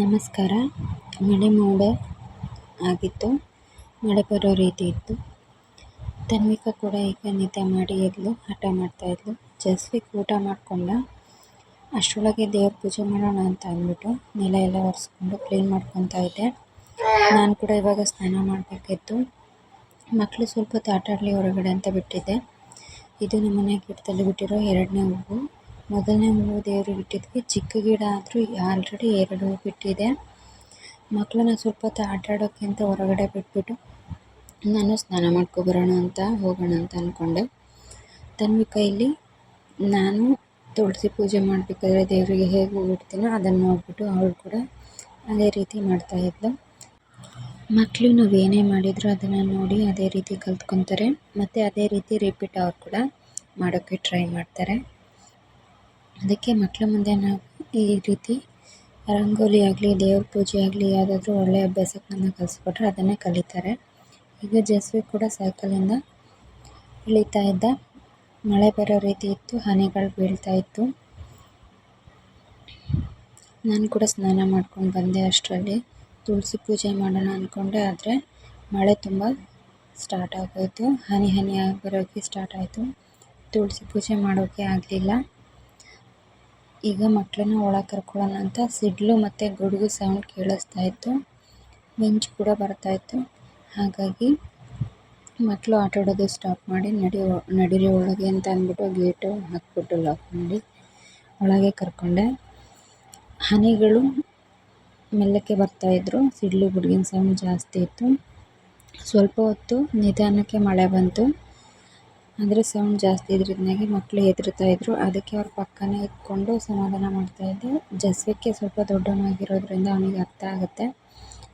ನಮಸ್ಕಾರ. ಮಳೆ ಮೋಡ ಆಗಿತ್ತು. ಮಳೆ ಬರೋ ರೀತಿ ಇತ್ತು. ತನ್ವಿಕ ಕೂಡ ಈಗ ನಿದ್ದೆ ಮಾಡಿ ಎದ್ಲು, ಹಠ ಮಾಡ್ತಾಯಿದ್ಲು ಜಸ್ವಿಕ್ ಊಟ ಮಾಡಿಕೊಂಡ. ಅಷ್ಟರೊಳಗೆ ದೇವ್ರ ಪೂಜೆ ಮಾಡೋಣ ಅಂತ ಅಂದ್ಬಿಟ್ಟು ನೆಲ ಎಲ್ಲ ಒರೆಸ್ಕೊಂಡು ಕ್ಲೀನ್ ಮಾಡ್ಕೊತಾ ಇದ್ದೆ. ನಾನು ಕೂಡ ಇವಾಗ ಸ್ನಾನ ಮಾಡಬೇಕಿತ್ತು. ಮಕ್ಕಳು ಸ್ವಲ್ಪ ಹೊತ್ತು ಆಟ ಆಡಲಿ ಹೊರಗಡೆ ಅಂತ ಬಿಟ್ಟಿದ್ದೆ. ಇದು ನಮ್ಮ ಮನೆ ಗಿಡದಲ್ಲಿ ಬಿಟ್ಟಿರೋ ಎರಡನೇ ಹೂವು. ಮೊದಲನೇ ಹೂವು ದೇವ್ರಿಗೆ ಬಿಟ್ಟಿದ್ವಿ ಚಿಕ್ಕ ಗಿಡ ಆದರೂ ಆಲ್ರೆಡಿ ಎರಡು ಬಿಟ್ಟಿದೆ. ಮಕ್ಕಳನ್ನ ಸ್ವಲ್ಪ ಹೊತ್ತು ಆಟ ಅಂತ ಹೊರಗಡೆ ಬಿಟ್ಬಿಟ್ಟು ನಾನು ಸ್ನಾನ ಮಾಡ್ಕೊಬರೋಣ ಅಂತ ಹೋಗೋಣ ಅಂತ ಅಂದ್ಕೊಂಡೆ ತನ್ವಿ ಕೈಯಲ್ಲಿ ನಾನು ತುಳಸಿ ಪೂಜೆ ಮಾಡಬೇಕಾದ್ರೆ ದೇವರಿಗೆ ಹೇಗೆ ಹೂ ಇಡ್ತೀನೋ ಅದನ್ನು ನೋಡಿಬಿಟ್ಟು ಅವಳು ಕೂಡ ಅದೇ ರೀತಿ ಮಾಡ್ತಾಯಿದ್ಲು ಮಕ್ಕಳು ನಾವು ಏನೇ ಮಾಡಿದರೂ ಅದನ್ನು ನೋಡಿ ಅದೇ ರೀತಿ ಕಲ್ತ್ಕೊತಾರೆ. ಮತ್ತು ಅದೇ ರೀತಿ ರಿಪೀಟ್ ಅವ್ರು ಕೂಡ ಮಾಡೋಕ್ಕೆ ಟ್ರೈ ಮಾಡ್ತಾರೆ. ಅದಕ್ಕೆ ಮಕ್ಕಳ ಮುಂದೆ ನಾವು ಈ ರೀತಿ ರಂಗೋಲಿ ಆಗಲಿ, ದೇವ್ರ ಪೂಜೆ ಆಗಲಿ, ಯಾವುದಾದ್ರೂ ಒಳ್ಳೆಯ ಅಭ್ಯಾಸಗಳನ್ನ ಕಲಿಸ್ಕೊಟ್ರೆ ಅದನ್ನೇ ಕಲಿತಾರೆ. ಈಗ ಜಸ್ವಿ ಕೂಡ ಸೈಕಲಿಂದ ಇಳಿತಾ ಇದ್ದ. ಮಳೆ ಬರೋ ರೀತಿ ಇತ್ತು, ಹನಿಗಳು ಬೀಳ್ತಾ ಇತ್ತು. ನಾನು ಕೂಡ ಸ್ನಾನ ಮಾಡ್ಕೊಂಡು ಬಂದೆ ಅಷ್ಟರಲ್ಲಿ. ತುಳಸಿ ಪೂಜೆ ಮಾಡೋಣ ಅಂದ್ಕೊಂಡೆ ಆದರೆ ಮಳೆ ತುಂಬ ಸ್ಟಾರ್ಟ್ ಆಗೋಯಿತು. ಹನಿ ಹನಿ ಬರೋಕ್ಕೆ ಸ್ಟಾರ್ಟ್ ಆಯಿತು. ತುಳಸಿ ಪೂಜೆ ಮಾಡೋಕ್ಕೆ ಆಗಲಿಲ್ಲ. ಈಗ ಮಕ್ಕಳನ್ನ ಒಳಗೆ ಕರ್ಕೊಳ್ಳೋಣ ಅಂತ ಸಿಡ್ಲು ಮತ್ತು ಗುಡುಗು ಸೌಂಡ್ ಕೇಳಿಸ್ತಾ ಇತ್ತು. ಮಿಂಚು ಕೂಡ ಬರ್ತಾ ಇತ್ತು. ಹಾಗಾಗಿ ಮಕ್ಕಳು ಆಟ ಆಡೋದು ಸ್ಟಾಪ್ ಮಾಡಿ ನಡಿ ನಡೀರಿ ಒಳಗೆ ಅಂತ ಅಂದ್ಬಿಟ್ಟು ಗೇಟು ಹಾಕ್ಬಿಟ್ಟು ಲಾಕ್ ಮಾಡಿ ಒಳಗೆ ಕರ್ಕೊಂಡೆ. ಹನಿಗಳು ಮೆಲ್ಲಕ್ಕೆ ಬರ್ತಾಯಿದ್ರು ಸಿಡ್ಲು ಗುಡುಗಿನ ಸೌಂಡ್ ಜಾಸ್ತಿ ಇತ್ತು. ಸ್ವಲ್ಪ ಹೊತ್ತು ನಿಧಾನಕ್ಕೆ ಮಳೆ ಬಂತು. ಅಂದರೆ ಸೌಂಡ್ ಜಾಸ್ತಿ ಇದ್ರಿಂದಾಗಿ ಮಕ್ಕಳು ಹೆದರ್ತಾ ಇದ್ದರು ಅದಕ್ಕೆ ಅವ್ರ ಪಕ್ಕನೇ ಇದ್ಕೊಂಡು ಸಮಾಧಾನ ಮಾಡ್ತಾಯಿದ್ದೆ ಜಸ್ವಿಕ್ಕೆ ಸ್ವಲ್ಪ ದೊಡ್ಡವನಾಗಿರೋದ್ರಿಂದ ಅವನಿಗೆ ಅರ್ಥ ಆಗುತ್ತೆ.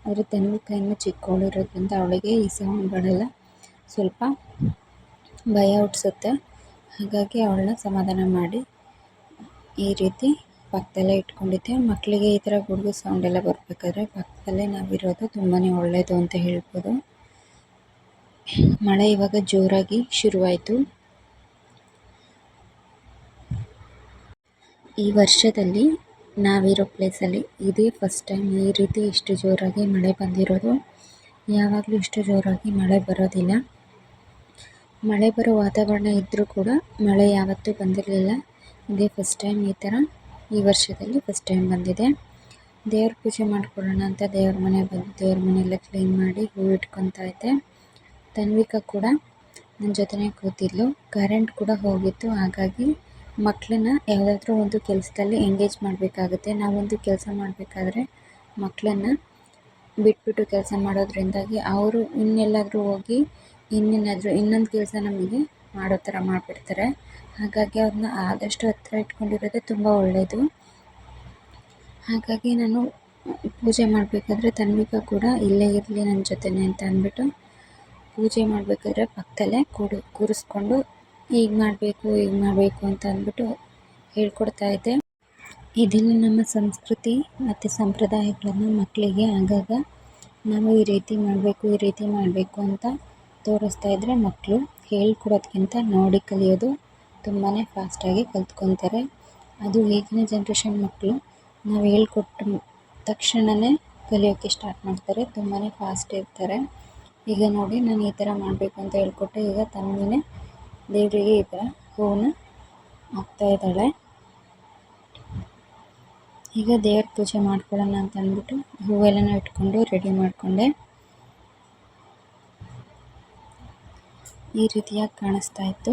ಆದರೆ ತನ್ವಿಕ ಇನ್ನೂ ಚಿಕ್ಕವಳಿರೋದ್ರಿಂದ ಅವಳಿಗೆ ಈ ಸೌಂಡ್ಗಳೆಲ್ಲ ಸ್ವಲ್ಪ ಭಯ ಹುಟ್ಟಿಸುತ್ತೆ ಹಾಗಾಗಿ ಅವಳನ್ನ ಸಮಾಧಾನ ಮಾಡಿ ಈ ರೀತಿ ಪಕ್ಕದಲ್ಲೇ ಇಟ್ಕೊಂಡಿದ್ದೆ. ಮಕ್ಕಳಿಗೆ ಈ ಥರ ಗುಡುಗು ಸೌಂಡ್ ಎಲ್ಲ ಬರಬೇಕಾದ್ರೆ ಪಕ್ಕದಲ್ಲೇ ನಾವಿರೋದು ತುಂಬಾ ಒಳ್ಳೆಯದು ಅಂತ ಹೇಳ್ಬೋದು. ಮಳೆ ಇವಾಗ ಜೋರಾಗಿ ಶುರುವಾಯಿತು. ಈ ವರ್ಷದಲ್ಲಿ ನಾವಿರೋ ಪ್ಲೇಸಲ್ಲಿ ಇದೇ ಫಸ್ಟ್ ಟೈಮ್ ಈ ರೀತಿ ಇಷ್ಟು ಜೋರಾಗಿ ಮಳೆ ಬಂದಿರೋದು. ಯಾವಾಗಲೂ ಇಷ್ಟು ಜೋರಾಗಿ ಮಳೆ ಬರೋದಿಲ್ಲ. ಮಳೆ ಬರೋ ವಾತಾವರಣ ಇದ್ದರೂ ಕೂಡ ಮಳೆ ಯಾವತ್ತೂ ಬಂದಿರಲಿಲ್ಲ. ಇದೇ ಫಸ್ಟ್ ಟೈಮ್ ಈ ಥರ ಈ ವರ್ಷದಲ್ಲಿ ಫಸ್ಟ್ ಟೈಮ್ ಬಂದಿದೆ. ದೇವ್ರ ಪೂಜೆ ಮಾಡ್ಕೊಳ್ಳೋಣ ಅಂತ ದೇವ್ರ ಮನೆ ಬಂದು ದೇವ್ರ ಮನೆಯೆಲ್ಲ ಕ್ಲೀನ್ ಮಾಡಿ ಹೂವು ಇಟ್ಕೊತಾ ಇದ್ದೆ. ತನ್ವಿಕಾ ಕೂಡ ನನ್ನ ಜೊತೆನೇ ಕೂತಿದ್ಲು. ಕರೆಂಟ್ ಕೂಡ ಹೋಗಿತ್ತು. ಹಾಗಾಗಿ ಮಕ್ಕಳನ್ನ ಯಾವುದಾದ್ರೂ ಒಂದು ಕೆಲಸದಲ್ಲಿ ಎಂಗೇಜ್ ಮಾಡಬೇಕಾಗುತ್ತೆ. ನಾವೊಂದು ಕೆಲಸ ಮಾಡಬೇಕಾದ್ರೆ ಮಕ್ಕಳನ್ನ ಬಿಟ್ಬಿಟ್ಟು ಕೆಲಸ ಮಾಡೋದ್ರಿಂದಾಗಿ ಅವರು ಇನ್ನೆಲ್ಲಾದರೂ ಹೋಗಿ ಇನ್ನೇನಾದರೂ ಇನ್ನೊಂದು ಕೆಲಸ ನಮಗೆ ಮಾಡೋ ಥರ ಮಾಡಿಬಿಡ್ತಾರೆ. ಹಾಗಾಗಿ ಅವ್ರನ್ನ ಆದಷ್ಟು ಹತ್ತಿರ ಇಟ್ಕೊಂಡಿರೋದೇ ತುಂಬ ಒಳ್ಳೆಯದು ಹಾಗಾಗಿ ನಾನು ಪೂಜೆ ಮಾಡಬೇಕಾದ್ರೆ ತನ್ವಿಕ ಕೂಡ ಇಲ್ಲೇ ಇರಲಿ ನನ್ನ ಜೊತೆನೇ ಅಂತ ಅಂದ್ಬಿಟ್ಟು ಪೂಜೆ ಮಾಡಬೇಕಾದ್ರೆ ಪಕ್ಕದಲ್ಲೇ ಕೂಡು, ಕೂರಿಸ್ಕೊಂಡು ಹೀಗೆ ಮಾಡಬೇಕು ಹೀಗೆ ಮಾಡಬೇಕು ಅಂತ ಅಂದ್ಬಿಟ್ಟು ಹೇಳ್ಕೊಡ್ತಾ ಇದ್ದೆ. ಇದನ್ನು ನಮ್ಮ ಸಂಸ್ಕೃತಿ ಮತ್ತು ಸಂಪ್ರದಾಯಗಳನ್ನು ಮಕ್ಕಳಿಗೆ ಆಗಾಗ ನಾವು ಈ ರೀತಿ ಮಾಡಬೇಕು, ಈ ರೀತಿ ಮಾಡಬೇಕು ಅಂತ ತೋರಿಸ್ತಾ ಇದ್ದರೆ ಮಕ್ಕಳು ಹೇಳ್ಕೊಡೋದ್ಕಿಂತ ನೋಡಿ ಕಲಿಯೋದು ತುಂಬಾ ಫಾಸ್ಟಾಗಿ ಕಲ್ತ್ಕೊತಾರೆ. ಅದು ಈಗಿನ ಜನ್ರೇಷನ್ ಮಕ್ಕಳು ನಾವು ಹೇಳ್ಕೊಟ್ಟ ತಕ್ಷಣವೇ ಕಲಿಯೋಕ್ಕೆ ಸ್ಟಾರ್ಟ್ ಮಾಡ್ತಾರೆ ತುಂಬಾ ಫಾಸ್ಟ್ ಇರ್ತಾರೆ. ಈಗ ನೋಡಿ ನಾನು ಈ ಥರ ಮಾಡಬೇಕು ಅಂತ ಹೇಳ್ಕೊಟ್ಟೆ ಈಗ ತನ್ವಿನೇ ದೇವರಿಗೆ ಈ ಥರ ಹೂವನ್ನ ಇದ್ದಾಳೆ. ಈಗ ದೇವ್ರ ಪೂಜೆ ಮಾಡ್ಕೊಳ್ಳೋಣ ಅಂತ ಅಂದ್ಬಿಟ್ಟು ಹೂವೆಲ್ಲನೂ ಇಟ್ಕೊಂಡು ರೆಡಿ ಮಾಡಿಕೊಂಡೆ. ಈ ರೀತಿಯಾಗಿ ಕಾಣಿಸ್ತಾ ಇತ್ತು.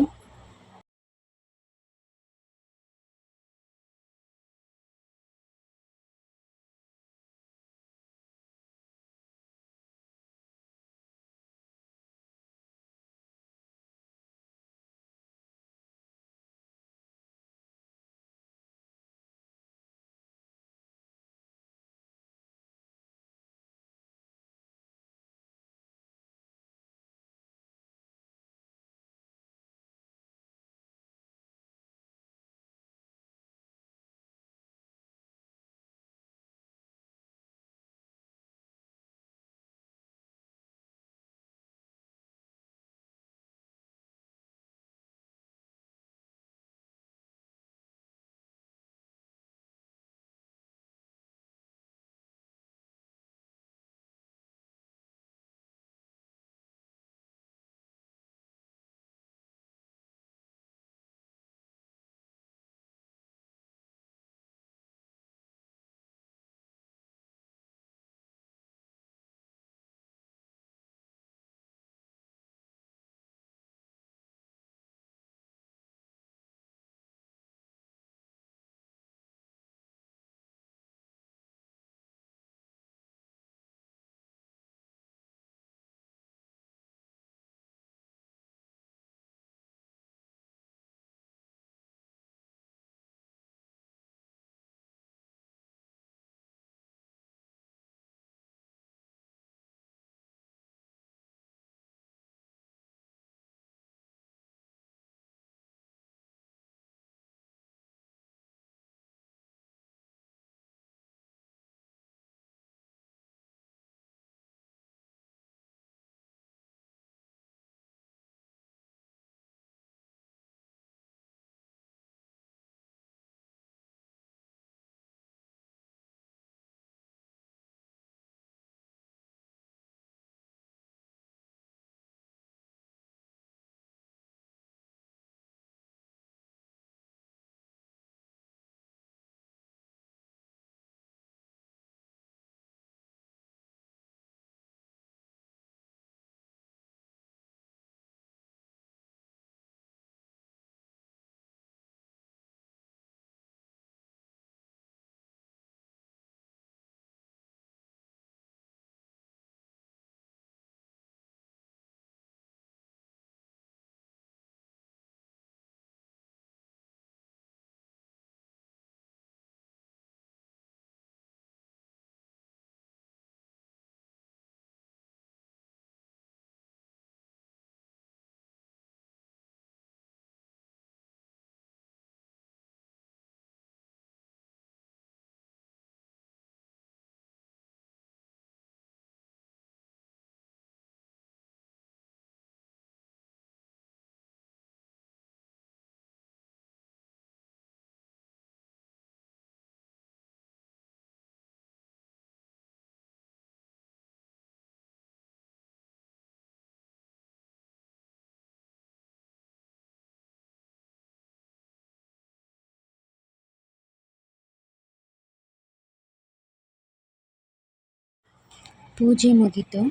ಪೂಜೆ ಮುಗೀತು.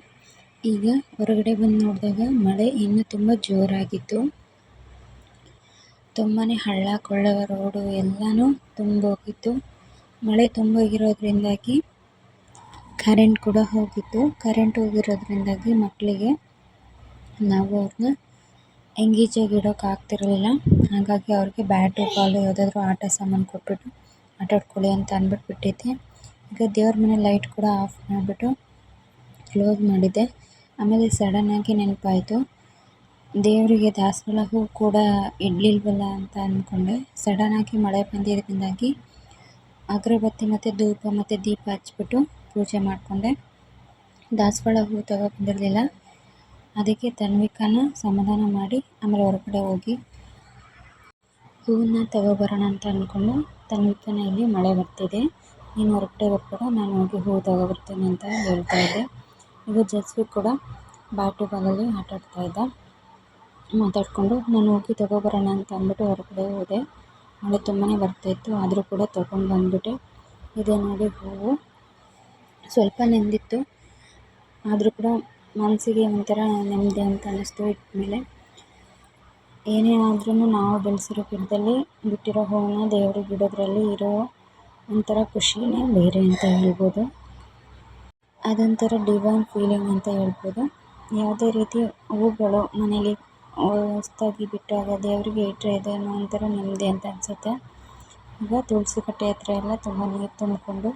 ಈಗ ಹೊರಗಡೆ ಬಂದು ನೋಡಿದಾಗ ಮಳೆ ಇನ್ನೂ ತುಂಬ ಜೋರಾಗಿತ್ತು. ತುಂಬಾ ಹಳ್ಳ ಕೊಳ್ಳ ರೋಡು ಎಲ್ಲನೂ ತುಂಬೋಗಿತ್ತು. ಮಳೆ ತುಂಬೋಗಿರೋದ್ರಿಂದಾಗಿ ಕರೆಂಟ್ ಕೂಡ ಹೋಗಿತ್ತು. ಕರೆಂಟ್ ಹೋಗಿರೋದ್ರಿಂದಾಗಿ ಮಕ್ಕಳಿಗೆ ನಾವು ಅವ್ರನ್ನ ಎಂಗೇಜಾಗಿ ಇಡೋಕ್ಕಾಗ್ತಿರಲಿಲ್ಲ ಹಾಗಾಗಿ ಅವ್ರಿಗೆ ಬ್ಯಾಟು ಬಾಲು ಯಾವುದಾದ್ರೂ ಆಟ ಸಾಮಾನು ಕೊಟ್ಬಿಟ್ಟು ಆಟಾಡ್ಕೊಳ್ಳಿ ಅಂತ ಅಂದ್ಬಿಟ್ಟು ಬಿಟ್ಟಿದ್ದೆ ಈಗ ದೇವ್ರ ಮನೆ ಲೈಟ್ ಕೂಡ ಆಫ್ ಮಾಡಿಬಿಟ್ಟು ಕ್ಲೋಸ್ ಮಾಡಿದ್ದೆ ಆಮೇಲೆ ಸಡನ್ನಾಗಿ ನೆನಪಾಯಿತು. ದೇವರಿಗೆ ದಾಸವಾಳ ಹೂ ಕೂಡ ಇಡಲಿಲ್ವಲ್ಲ ಅಂತ ಅಂದ್ಕೊಂಡೆ ಸಡನ್ನಾಗಿ ಮಳೆ ಬಂದಿರೋದ್ರಿಂದಾಗಿ ಅಗರಬತ್ತಿ ಮತ್ತು ಧೂಪ ಮತ್ತು ದೀಪ ಹಚ್ಬಿಟ್ಟು ಪೂಜೆ ಮಾಡಿಕೊಂಡೆ. ದಾಸವಾಳ ಹೂ ತಗೊಬಂದಿರಲಿಲ್ಲ ಅದಕ್ಕೆ ತನ್ವಿಕನ ಸಮಾಧಾನ ಮಾಡಿ ಆಮೇಲೆ ಹೊರಗಡೆ ಹೋಗಿ ಹೂವನ್ನ ತಗೊಬರೋಣ ಅಂತ ಅಂದ್ಕೊಂಡು ತನ್ವಿಕನ ಇಲ್ಲಿ ಮಳೆ ಬರ್ತಿದೆ. ನೀನು ಹೊರಗಡೆ ಬರ್ಬೇಡ ನಾನು ಹೋಗಿ ಹೂ ತಗೊಬರ್ತೀನಿ ಅಂತ ಹೇಳ್ತಾ ಇದ್ದೆ. ಈಗ ಜಸ್ವಿ ಕೂಡ ಬ್ಯಾಟು ಬಾಲಲ್ಲಿ ಆಟ ಆಡ್ತಾ ಇದ್ದ. ಮಾತಾಡಿಕೊಂಡು, ನಾನು ಹೋಗಿ ತಗೊಬರೋಣ ಅಂತ ಅಂದ್ಬಿಟ್ಟು ಹೊರಗಡೆ ಹೋದೆ. ಮಳೆ ತುಂಬಾ ಬರ್ತಾಯಿತ್ತು ಆದರೂ ಕೂಡ ತೊಗೊಂಡು ಬಂದ್ಬಿಟ್ಟೆ. ಇದೇ ನೋಡಿ ಹೂವು. ಸ್ವಲ್ಪ ನೆಂದಿತ್ತು, ಆದರೂ ಕೂಡ ಮನಸ್ಸಿಗೆ ಒಂಥರ ನೆಮ್ಮದಿ ಅಂತ ಅನ್ನಿಸ್ತು ಇಟ್ಮೇಲೆ. ಏನೇ ಆದ್ರೂ ನಾವು ಬೆಳೆಸಿರೋ ಗಿಡದಲ್ಲಿ, ಬಿಟ್ಟಿರೋ ಹೂವನ್ನ ದೇವ್ರಿಗೆ ಬಿಡೋದ್ರಲ್ಲಿ ಇರೋ ಒಂಥರ ಖುಷಿನೇ ಬೇರೆ ಅಂತ ಹೇಳ್ಬೋದು. ಅದೊಂಥರ ಡಿವೈನ್ ಫೀಲಿಂಗ್ ಅಂತ ಹೇಳ್ಬೋದು. ಯಾವುದೇ ರೀತಿ ಹೂಗಳು ಮನೇಲಿ ಹೊಸ್ದಾಗಿ ಬಿಟ್ಟಾಗ ದೇವರಿಗೆ ಇಟ್ಟರೆ ಅದೇನೋ ಒಂಥರ ನೆಮ್ಮದಿ ಅಂತ ಅನಿಸುತ್ತೆ. ಈಗ ತುಳಸಿ ಕಟ್ಟೆ ಹತ್ರ ಎಲ್ಲ ತುಂಬ ನೀರು ತುಂಬಿಕೊಂಡು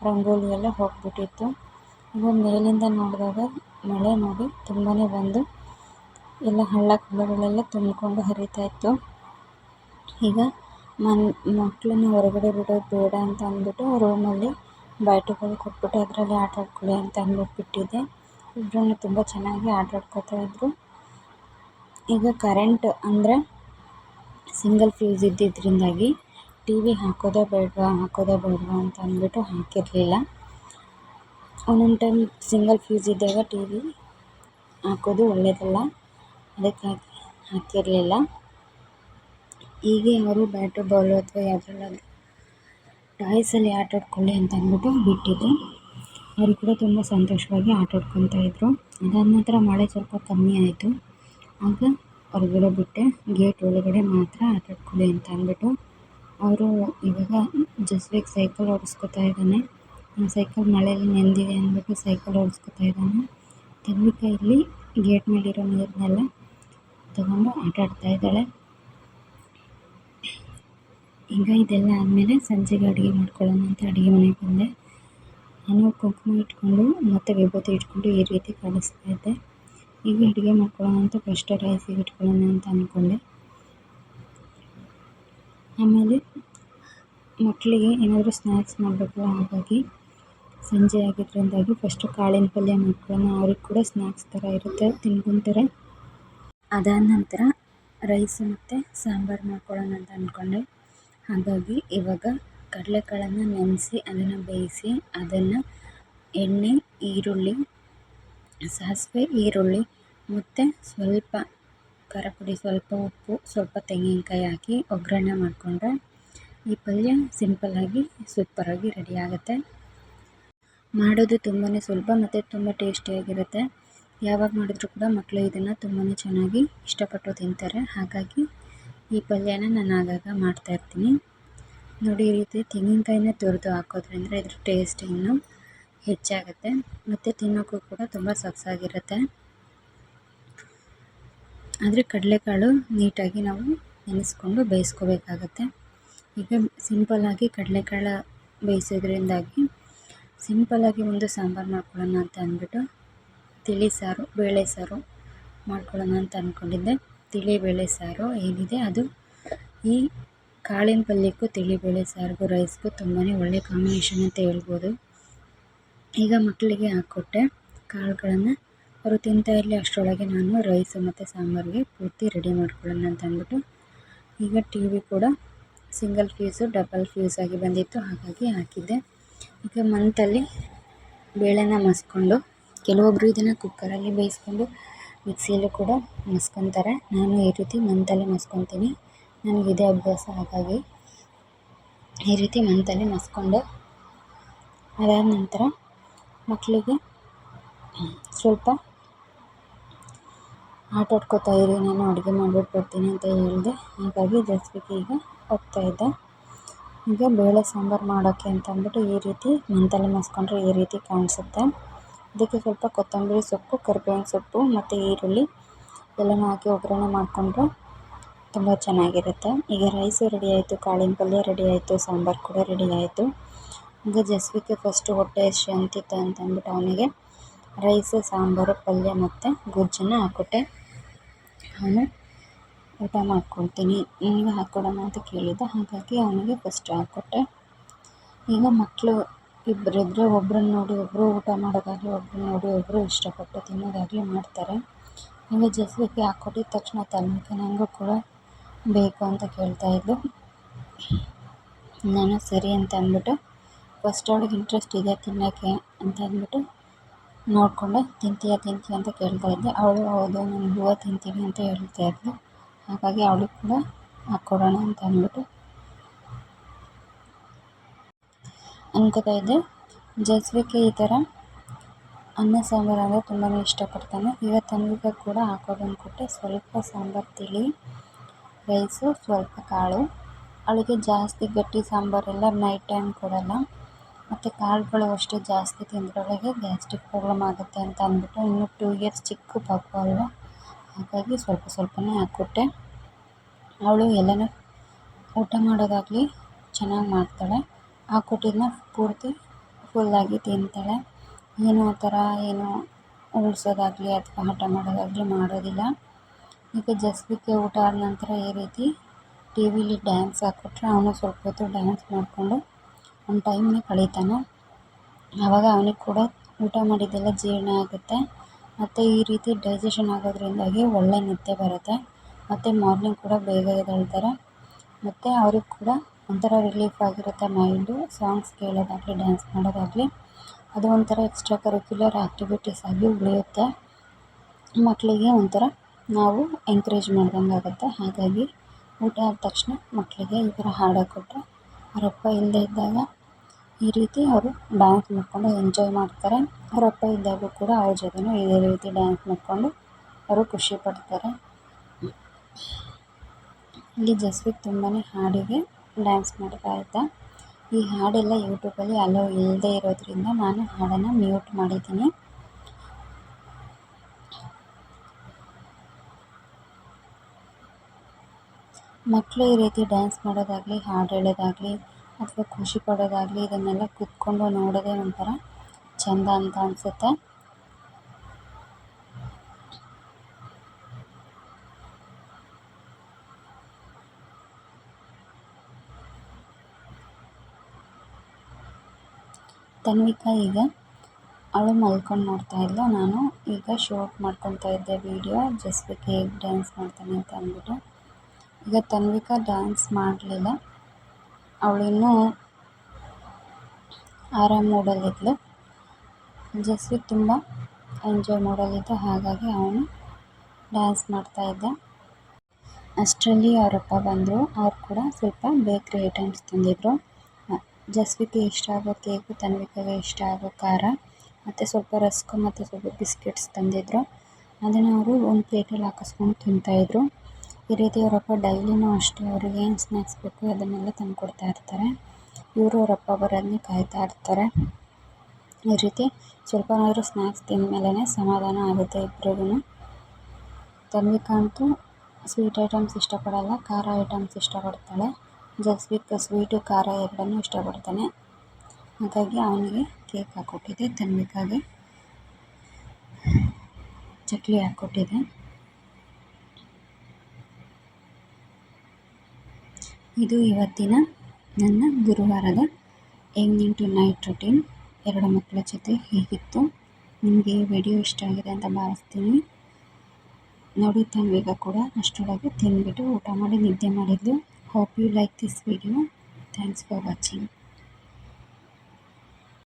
ರಂಗೋಲಿ ಎಲ್ಲ ಹೋಗಿಬಿಟ್ಟಿತ್ತು. ಈಗ ಮೇಲಿಂದ ನೋಡಿದಾಗ ಮಳೆ ನೋಡಿ ತುಂಬಾ ಬಂದು ಎಲ್ಲ ಹಳ್ಳ ಕೊಳ್ಳಗಳೆಲ್ಲ ತುಂಬಿಕೊಂಡು ಹರಿತಾ ಇತ್ತು. ಈಗ ಮನ್ ಮಕ್ಕಳನ್ನ ಹೊರಗಡೆ ಬಿಡೋದು ಬೇಡ ಅಂತ ಅಂದ್ಬಿಟ್ಟು ರೂಮಲ್ಲಿ ಬ್ಯಾಟುಗಳು ಕೊಟ್ಬಿಟ್ಟು ಅದರಲ್ಲಿ ಆಟ ಆಡ್ಕೊಳ್ಳಿ ಅಂತ ಅಂದ್ಬಿಟ್ಟು ಬಿಟ್ಟಿದ್ದೆ ಇಬ್ಬರೂ ತುಂಬ ಚೆನ್ನಾಗಿ ಆಟ ಆಡ್ಕೊಳ್ತಾ ಇದ್ದರು ಈಗ ಕರೆಂಟ್ ಅಂದರೆ ಸಿಂಗಲ್ ಫ್ಯೂಸ್ ಇದ್ದಿದ್ದರಿಂದಾಗಿ ಟಿ ವಿ ಹಾಕೋದೇ ಬೇಡವಾ ಹಾಕೋದೇ ಬೇಡವಾ ಅಂತ ಅಂದ್ಬಿಟ್ಟು ಹಾಕಿರಲಿಲ್ಲ. ಒಂದೊಂದು ಟೈಮ್ ಸಿಂಗಲ್ ಫ್ಯೂಸ್ ಇದ್ದಾಗ ಟಿ ವಿ ಹಾಕೋದು ಒಳ್ಳೆಯದಲ್ಲ ಅದಕ್ಕಾಗಿ ಹಾಕಿರಲಿಲ್ಲ. ಹೀಗೆ ಅವರು ಬ್ಯಾಟು ಬಾಲು ಅಥವಾ ಯಾವುದ್ರಲ್ಲಾದ್ರೂ ಟಾಯ್ಸಲ್ಲಿ ಆಟ ಆಡ್ಕೊಳ್ಳಿ ಅಂತ ಅಂದ್ಬಿಟ್ಟು ಬಿಟ್ಟಿದ್ದೆ. ಅವರು ಕೂಡ ತುಂಬ ಸಂತೋಷವಾಗಿ ಆಟ ಆಡ್ಕೊತಾ ಇದ್ದರು ಅದಾದ ನಂತರ ಮಳೆ ಸ್ವಲ್ಪ ಕಮ್ಮಿ ಆಯಿತು. ಆಗ ಹೊರಗಡೆ ಬಿಟ್ಟೆ. ಗೇಟ್ ಒಳಗಡೆ ಮಾತ್ರ ಆಟ ಆಡ್ಕೊಳ್ಳಿ ಅಂತ ಅಂದ್ಬಿಟ್ಟು. ಅವರು ಇವಾಗ ಜಸ್ವೇಗ್ ಸೈಕಲ್ ಓಡಿಸ್ಕೊತಾ ಇದ್ದಾನೆ. ಸೈಕಲ್ ಮಳೆಯಲ್ಲಿ ನೆಂದಿದೆ ಅಂದ್ಬಿಟ್ಟು ಸೈಕಲ್ ಓಡಿಸ್ಕೊತಾ ಇದ್ದಾನೆ. ತನ್ವಿಕ ಕೈಯಲ್ಲಿ ಗೇಟ್ ಮೇಲಿರೋ ನೀರನ್ನೆಲ್ಲ ತಗೊಂಡು ಆಟ ಆಡ್ತಾ ಇದ್ದಾಳೆ. ಈಗ ಇದೆಲ್ಲ ಆದಮೇಲೆ ಸಂಜೆಗೆ ಅಡುಗೆ ಮಾಡ್ಕೊಳ್ಳೋಣ ಅಂತ ಅಡುಗೆ ಮನೆಗೆ ಬಂದೆ. ನಾನು ಕುಂಕುಮ ಇಟ್ಕೊಂಡು ಮತ್ತು ವಿಭೂತಿ ಇಟ್ಕೊಂಡು ಈ ರೀತಿ ಕಾಣಿಸ್ತಾ ಇದ್ದೆ. ಈಗ ಅಡುಗೆ ಮಾಡ್ಕೊಳ್ಳೋಣ ಅಂತ ಫಸ್ಟ್ ರೈಸಿಗೆ ಇಟ್ಕೊಳ್ಳೋಣ ಅಂತ ಅಂದ್ಕೊಂಡೆ ಆಮೇಲೆ ಮಕ್ಕಳಿಗೆ ಏನಾದರೂ ಸ್ನ್ಯಾಕ್ಸ್ ಮಾಡಬೇಕು ಹಾಗಾಗಿ ಸಂಜೆ ಆಗಿದ್ದರಿಂದಾಗಿ ಫಸ್ಟು ಕಾಳಿನ ಪಲ್ಯ ಮಾಡ್ಕೊಳ್ಳೋಣ. ಅವ್ರಿಗೆ ಕೂಡ ಸ್ನ್ಯಾಕ್ಸ್ ಥರ ಇರುತ್ತೆ ತಿನ್ಕೊಂತಾರೆ ಅದಾದ ನಂತರ ರೈಸ್ ಮತ್ತು ಸಾಂಬಾರು ಮಾಡ್ಕೊಳ್ಳೋಣ ಅಂತ ಅಂದ್ಕೊಂಡೆ ಹಾಗಾಗಿ ಇವಾಗ ಕಡಲೆಕಾಳನ್ನು ನೆನೆಸಿ, ಅದನ್ನು ಬೇಯಿಸಿ, ಅದನ್ನು ಎಣ್ಣೆ, ಈರುಳ್ಳಿ, ಸಾಸಿವೆ, ಈರುಳ್ಳಿ, ಮತ್ತು ಸ್ವಲ್ಪ ಖಾರ ಪುಡಿ, ಸ್ವಲ್ಪ ಉಪ್ಪು, ಸ್ವಲ್ಪ ತೆಂಗಿನಕಾಯಿ ಹಾಕಿ ಒಗ್ಗರಣೆ ಮಾಡಿಕೊಂಡ್ರೆ ಈ ಪಲ್ಯ ಸಿಂಪಲ್ಲಾಗಿ ಸೂಪರಾಗಿ ರೆಡಿ ಆಗುತ್ತೆ. ಮಾಡೋದು ತುಂಬಾ ಸುಲಭ ಮತ್ತು ತುಂಬ ಟೇಸ್ಟಿಯಾಗಿರುತ್ತೆ ಯಾವಾಗ ಮಾಡಿದ್ರು ಕೂಡ ಮಕ್ಕಳು ಇದನ್ನು ತುಂಬಾ ಚೆನ್ನಾಗಿ ಇಷ್ಟಪಟ್ಟು ತಿಂತಾರೆ. ಹಾಗಾಗಿ ಈ ಪಲ್ಯನ ನಾನು ಆಗಾಗ ಮಾಡ್ತಾಯಿರ್ತೀನಿ ನೋಡಿ, ಈ ರೀತಿ ತೆಂಗಿನಕಾಯಿನ ತುರಿದು ಹಾಕೋದ್ರಿಂದ ಇದ್ರ ಟೇಸ್ಟ್ ಇನ್ನೂ ಹೆಚ್ಚಾಗುತ್ತೆ. ಮತ್ತು ತಿನ್ನೋಕ್ಕೂ ಕೂಡ ತುಂಬ ಸೊಗಸಾಗಿರುತ್ತೆ. ಆದರೆ ಕಡಲೆಕಾಳು ನೀಟಾಗಿ ನಾವು ನೆನೆಸ್ಕೊಂಡು ಬೇಯಿಸ್ಕೋಬೇಕಾಗತ್ತೆ. ಈಗ ಸಿಂಪಲ್ಲಾಗಿ ಕಡಲೆಕಾಳು ಬೇಯಿಸೋದ್ರಿಂದಾಗಿ ಸಿಂಪಲ್ಲಾಗಿ ಒಂದು ಸಾಂಬಾರು ಮಾಡ್ಕೊಳ್ಳೋಣ ಅಂತ ಅಂದ್ಬಿಟ್ಟು, ತಿಳಿ ಸಾರು, ಬೇಳೆ ಸಾರು ಮಾಡ್ಕೊಳ್ಳೋಣ ಅಂತ ಅಂದ್ಕೊಂಡಿದ್ದೆ ತಿಳಿ ಬೇಳೆ ಸಾರು ಏನಿದೆ ಅದು ಈ ಕಾಳಿನ ಪಲ್ಯಕ್ಕೂ ತಿಳಿ ಬೇಳೆ ಸಾರಿಗೂ ರೈಸ್ಗೂ ತುಂಬಾ ಒಳ್ಳೆಯ ಕಾಂಬಿನೇಷನ್ ಅಂತ ಹೇಳ್ಬೋದು. ಈಗ ಮಕ್ಕಳಿಗೆ ಹಾಕ್ಕೊಟ್ಟೆ ಕಾಳುಗಳನ್ನು. ಅವರು ತಿಂತಾ ಇರಲಿ, ಅಷ್ಟರೊಳಗೆ ನಾನು ರೈಸು ಮತ್ತು ಸಾಂಬಾರಿಗೆ ಪೂರ್ತಿ ರೆಡಿ ಮಾಡ್ಕೊಳ್ಳೋಣ ಅಂತ ಅಂದ್ಬಿಟ್ಟು ಈಗ ಟಿ ವಿ ಕೂಡ ಸಿಂಗಲ್ ಫ್ಯೂಸು ಡಬಲ್ ಫ್ಯೂಸ್ ಆಗಿ ಬಂದಿತ್ತು, ಹಾಗಾಗಿ ಹಾಕಿದ್ದೆ. ಈಗ ಮಂತಲ್ಲಿ ಬೇಳೆನ ಮಸ್ಕೊಂಡು ಕೆಲವೊಬ್ಬರು ಇದನ್ನು ಕುಕ್ಕರಲ್ಲಿ ಬೇಯಿಸ್ಕೊಂಡು ಮಿಕ್ಸಿಯಲ್ಲೂ ಕೂಡ ಮಸ್ಕೊತಾರೆ. ನಾನು ಈ ರೀತಿ ಮಂತಲ್ಲಿ ಮಸ್ಕೊತೀನಿ. ನನಗೆ ಇದೇ ಅಭ್ಯಾಸ ಹಾಗಾಗಿ ಈ ರೀತಿ ಮಂತಲ್ಲಿ ಮಸ್ಕೊಂಡು ಅದಾದ ನಂತರ ಮಕ್ಕಳಿಗೆ ಸ್ವಲ್ಪ ಆಟ ಆಡ್ಕೋತಾ ಇರಿ, ನಾನು ಅಡುಗೆ ಮಾಡಿಬಿಟ್ಟು ಬರ್ತೀನಿ ಅಂತ ಹೇಳಿದೆ. ಹಾಗಾಗಿ ಜಸ್ಟಿಗೆ ಈಗ ಹೋಗ್ತಾಯಿದ್ದೆ ಈಗ ಬೇಳೆ ಸಾಂಬಾರು ಮಾಡೋಕ್ಕೆ ಅಂತ ಅಂದ್ಬಿಟ್ಟು ಈ ರೀತಿ ಮಂತಲ್ಲಿ ಮಸ್ಕೊಂಡ್ರೆ ಈ ರೀತಿ ಕಾಣಿಸುತ್ತೆ. ಅದಕ್ಕೆ ಸ್ವಲ್ಪ ಕೊತ್ತಂಬರಿ ಸೊಪ್ಪು, ಕರ್ಬೇವಿನ ಸೊಪ್ಪು ಮತ್ತು ಈರುಳ್ಳಿ ಎಲ್ಲನೂ ಹಾಕಿ ಒಗ್ಗರಣೆ ಮಾಡಿಕೊಂಡ್ರೆ ತುಂಬ ಚೆನ್ನಾಗಿರುತ್ತೆ. ಈಗ ರೈಸು ರೆಡಿ ಆಯಿತು ಕಾಳಿನ ಪಲ್ಯ ರೆಡಿ ಆಯಿತು, ಸಾಂಬಾರು ಕೂಡ ರೆಡಿ ಆಯಿತು. ಈಗ ಜಸ್ವಿಕೆ ಫಸ್ಟು ಹೊಟ್ಟೆ ಅಂತಿತ್ತು ಅಂತ ಅಂದ್ಬಿಟ್ಟು ಅವನಿಗೆ ರೈಸು ಸಾಂಬಾರು, ಪಲ್ಯ ಮತ್ತು ಗೊಜ್ಜನ್ನು ಹಾಕ್ಕೊಟ್ಟೆ. ಅವನು ಊಟ ಮಾಡ್ಕೊಳ್ತೀನಿ. ನಿಮಗೆ ಹಾಕ್ಕೊಡೋಣ ಅಂತ ಕೇಳಿದ್ದೆ. ಹಾಗಾಗಿ ಅವನಿಗೆ ಫಸ್ಟ್ ಹಾಕ್ಕೊಟ್ಟೆ. ಈಗ ಮಕ್ಕಳು ಇಬ್ಬರಿದ್ರೆ ಒಬ್ರನ್ನ ನೋಡಿ ಒಬ್ಬರು ಊಟ ಮಾಡೋದಾಗಲಿ, ಒಬ್ರನ್ನ ನೋಡಿ ಒಬ್ಬರು ಇಷ್ಟಪಟ್ಟು ತಿನ್ನೋದಾಗಲಿ ಮಾಡ್ತಾರೆ. ಈಗ ಜಸ್ವಿಗೆ ಹಾಕ್ಕೊಟ್ಟಿದ ತಕ್ಷಣ ತನ್ವಿಕ ನನಗೂ ಕೂಡ ಬೇಕು ಅಂತ ಕೇಳ್ತಾಯಿದ್ಲು ನಾನು ಸರಿ ಅಂತ ಅಂದ್ಬಿಟ್ಟು ಫಸ್ಟ್ ಅವಳಿಗೆ ಇಂಟ್ರೆಸ್ಟ್ ಇದೆ ತಿನ್ನೋಕ್ಕೆ ಅಂತ ಅಂದ್ಬಿಟ್ಟು ನೋಡಿಕೊಂಡು ತಿಂತೀಯ ತಿಂತೀಯ ಅಂತ ಕೇಳ್ತಾ ಇದ್ದೆ. ಅವಳು ಹೌದು, ನಾನು ಹೂವು ತಿಂತೀನಿ ಅಂತ ಹೇಳ್ತಾ ಇದ್ದೆ ಹಾಗಾಗಿ ಅವಳಿಗೆ ಕೂಡ ಹಾಕ್ಕೊಡೋಣ ಅಂತ ಅಂದ್ಬಿಟ್ಟು ಅನ್ಕೋತಾ ಇದೆ ಜಸ್ವಿಕೆ ಈ ಥರ ಅನ್ನ ಸಾಂಬಾರು ಅಂದರೆ ತುಂಬಾ ಇಷ್ಟಪಡ್ತಾನೆ. ಈಗ ತನ್ವಿಕ ಕೂಡ ಹಾಕೋದನ್ನು ಕೊಟ್ಟೆ ಸ್ವಲ್ಪ ಸಾಂಬಾರು ತಿಳಿ, ರೈಸು, ಸ್ವಲ್ಪ ಕಾಳು. ಅವಳಿಗೆ ಜಾಸ್ತಿ ಗಟ್ಟಿ ಸಾಂಬಾರೆಲ್ಲ ನೈಟ್ ಟೈಮ್ ಕೊಡೋಲ್ಲ. ಮತ್ತು ಕಾಳುಗಳು ಅಷ್ಟೇ ಜಾಸ್ತಿ ತಿಂದ್ರೊಳಗೆ ಗ್ಯಾಸ್ಟ್ರಿಕ್ ಪ್ರಾಬ್ಲಮ್ ಆಗುತ್ತೆ ಅಂತ ಅಂದ್ಬಿಟ್ಟು ಇನ್ನು ಟೂ ಇಯರ್ಸ್ ಚಿಕ್ಕ ಪಾಪು ಅಲ್ವಾ? ಹಾಗಾಗಿ ಸ್ವಲ್ಪ ಸ್ವಲ್ಪನೇ ಹಾಕ್ಕೊಟ್ಟೆ. ಅವಳು ಎಲ್ಲನೂ ಊಟ ಮಾಡೋದಾಗಲಿ ಚೆನ್ನಾಗಿ ಮಾಡ್ತಾಳೆ. ಹಾಕ್ಕೊಟ್ಟಿದ್ದನ್ನ ಪೂರ್ತಿ ಫುಲ್ಲಾಗಿ ತಿಂತಾಳೆ. ಏನು ಆ ಥರ ಏನು ಉಳಿಸೋದಾಗಲಿ ಅಥವಾ ಹಠ ಮಾಡೋದಾಗಲಿ ಮಾಡೋದಿಲ್ಲ. ಈಗ ಜಸ್ವಿಕೆ ಊಟ ಆದ ನಂತರ ಈ ರೀತಿ ಟಿ ವಿಲಿ ಡ್ಯಾನ್ಸ್ ಹಾಕ್ಕೊಟ್ರೆ ಅವನು ಸ್ವಲ್ಪ ಹೊತ್ತು ಡ್ಯಾನ್ಸ್ ಮಾಡಿಕೊಂಡು ಅವ್ನ ಟೈಮ್ನ ಕಳೀತಾನೆ. ಆವಾಗ ಅವನಿಗೆ ಕೂಡ ಊಟ ಮಾಡಿದ್ದೆಲ್ಲ ಜೀರ್ಣ ಆಗುತ್ತೆ. ಮತ್ತು ಈ ರೀತಿ ಡೈಜೆಷನ್ ಆಗೋದ್ರಿಂದಾಗಿ ಒಳ್ಳೆ ನಿದ್ದೆ ಬರುತ್ತೆ. ಮತ್ತು ಮಾರ್ನಿಂಗ್ ಕೂಡ ಬೇಗ ಎದ್ದೇಳ್ತಾರೆ. ಮತ್ತು ಅವ್ರಿಗೆ ಕೂಡ ಒಂಥರ ರಿಲೀಫ್ ಆಗಿರುತ್ತೆ ಮೈಂಡು ಸಾಂಗ್ಸ್ ಕೇಳೋದಾಗಲಿ ಡ್ಯಾನ್ಸ್ ಮಾಡೋದಾಗಲಿ. ಅದು ಒಂಥರ ಎಕ್ಸ್ಟ್ರಾ ಕರಿಕ್ಯುಲರ್ ಆ್ಯಕ್ಟಿವಿಟೀಸ್ ಆಗಿ ಉಳಿಯುತ್ತೆ. ಮಕ್ಕಳಿಗೆ ಒಂಥರ ನಾವು ಎಂಕರೇಜ್ ಮಾಡ್ದಂಗೆ ಆಗುತ್ತೆ. ಹಾಗಾಗಿ ಊಟ ಆದ ತಕ್ಷಣ ಮಕ್ಕಳಿಗೆ ಈ ಥರ ಹಾಡು ಕೊಟ್ಟರೆ ಅವರಪ್ಪ ಇಲ್ಲದೇ ಇದ್ದಾಗ ಈ ರೀತಿ ಅವರು ಡ್ಯಾನ್ಸ್ ಮಾಡಿಕೊಂಡು ಎಂಜಾಯ್ ಮಾಡ್ತಾರೆ. ಅವರಪ್ಪ ಇದ್ದಾಗೂ ಕೂಡ ಅವ್ರ ಜೊತೆನೂ ಇದೇ ರೀತಿ ಡ್ಯಾನ್ಸ್ ಮಾಡಿಕೊಂಡು ಅವರು ಖುಷಿ ಪಡ್ತಾರೆ. ಇಲ್ಲಿ ಜಸ್ವಿಕ್ ತುಂಬಾ ಹಾಡಿಗೆ ಡ್ಯಾನ್ಸ್ ಮಾಡ್ತಾ ಇದ್ದ. ಈ ಹಾಡೆಲ್ಲ ಯೂಟ್ಯೂಬಲ್ಲಿ ಅಲೋ ಇಲ್ಲದೆ ಇರೋದ್ರಿಂದ ನಾನು ಹಾಡನ್ನು ಮ್ಯೂಟ್ ಮಾಡಿದ್ದೀನಿ. ಮಕ್ಕಳು ಈ ರೀತಿ ಡ್ಯಾನ್ಸ್ ಮಾಡೋದಾಗಲಿ, ಹಾಡು ಹೇಳೋದಾಗಲಿ, ಅಥವಾ ಖುಷಿ ಪಡೋದಾಗಲಿ, ಇದನ್ನೆಲ್ಲ ಕೂತ್ಕೊಂಡು ನೋಡೋದೇ ಒಂಥರ ಚೆಂದ ಅಂತ ಅನಿಸುತ್ತೆ. ತನ್ವಿಕಾ ಈಗ ಅವಳು ಮಲ್ಕೊಂಡು ನೋಡ್ತಾ ಇದ್ಲು. ನಾನು ಈಗ ಶೂಟ್ ಮಾಡ್ಕೊತಾ ಇದ್ದೆ ವೀಡಿಯೋ ಜಸ್ವಿಕ್ ಹೇಗೆ ಡ್ಯಾನ್ಸ್ ಮಾಡ್ತಾನೆ ಅಂತ ಅಂದ್ಬಿಟ್ಟು. ಈಗ ತನ್ವಿಕಾ ಡ್ಯಾನ್ಸ್ ಮಾಡಲಿಲ್ಲ. ಅವಳಿನ್ನೂ ಆರಾಮ್ ಮೂಡಲ್ಲಿದ್ಲು ಜಸ್ವಿಕ್ ತುಂಬ ಎಂಜಾಯ್ ಮೂಡಲ್ಲಿದ್ದ ಹಾಗಾಗಿ ಅವನು ಡ್ಯಾನ್ಸ್ ಮಾಡ್ತಾ ಮಾಡ್ತಾಯಿದ್ದ ಅಷ್ಟರಲ್ಲಿ ಅವರಪ್ಪ ಬಂದರು. ಅವ್ರು ಕೂಡ ಸ್ವಲ್ಪ ಬೇಕ್ರಿ ಐಟಮ್ಸ್ ತಂದಿದ್ದರು ಜಸ್ವಿಗೆ ಇಷ್ಟ ಆಗೋ ಕೇಕು, ತನ್ವಿಕಾಗೆ ಇಷ್ಟ ಆಗೋ ಖಾರ, ಮತ್ತು ಸ್ವಲ್ಪ ರಸ್ಕು ಮತ್ತು ಸ್ವಲ್ಪ ಬಿಸ್ಕೆಟ್ಸ್ ತಂದಿದ್ದರು ಅದನ್ನು ಅವರು ಒಂದು ಪ್ಲೇಟಲ್ಲಿ ಹಾಕಿಸ್ಕೊಂಡು ತಿಂತಾಯಿದ್ರು ಈ ರೀತಿ ಅವರಪ್ಪ ಡೈಲಿನೂ ಅಷ್ಟೇ, ಅವ್ರಿಗೆ ಏನು ಸ್ನ್ಯಾಕ್ಸ್ ಬೇಕು ಅದನ್ನೆಲ್ಲ ತಂದು ಕೊಡ್ತಾ ಇರ್ತಾರೆ. ಇವರು ಅವರಪ್ಪ ಬರೋದನ್ನೇ ಕಾಯ್ತಾ ಇರ್ತಾರೆ. ಈ ರೀತಿ ಸ್ವಲ್ಪನಾದರೂ ಸ್ನ್ಯಾಕ್ಸ್ ತಿಂದಮೇಲೆ ಸಮಾಧಾನ ಆಗುತ್ತೆ ಇಬ್ಬರಿಗೂ ತನ್ವಿಕಾ ಅಂತೂ ಸ್ವೀಟ್ ಐಟಮ್ಸ್ ಇಷ್ಟಪಡಲ್ಲ, ಖಾರ ಐಟಮ್ಸ್ ಇಷ್ಟಪಡ್ತಾಳೆ. ಜಸ್ವಿಕ್ ಸ್ವೀಟು, ಖಾರ ಎರಡನ್ನೂ ಇಷ್ಟಪಡ್ತಾನೆ. ಹಾಗಾಗಿ ಅವನಿಗೆ ಕೇಕ್ ಹಾಕ್ಕೊಟ್ಟಿದ್ದೆ ತಿನ್ಬೇಕಾಗಿ. ಚಕ್ಲಿ ಹಾಕ್ಕೊಟ್ಟಿದ್ದೆ ಇದು ಇವತ್ತಿನ ನನ್ನ ಗುರುವಾರದ ಈವ್ನಿಂಗ್ ಟು ನೈಟ್ ರುಟೀನ್. ಎರಡು ಮಕ್ಕಳ ಜೊತೆ ಹೀಗಿತ್ತು? ನಿಮಗೆ ವಿಡಿಯೋ ಇಷ್ಟ ಆಗಿದೆ ಅಂತ ಭಾವಿಸ್ತೀನಿ. ನೋಡಿ ತನ್ವಿಗ ಕೂಡ ಅಷ್ಟರೊಳಗೆ ತಿಂದ್ಬಿಟ್ಟು ಊಟ ಮಾಡಿ ನಿದ್ದೆ ಮಾಡಿದ್ದು. Hope you like this video. Thanks for watching.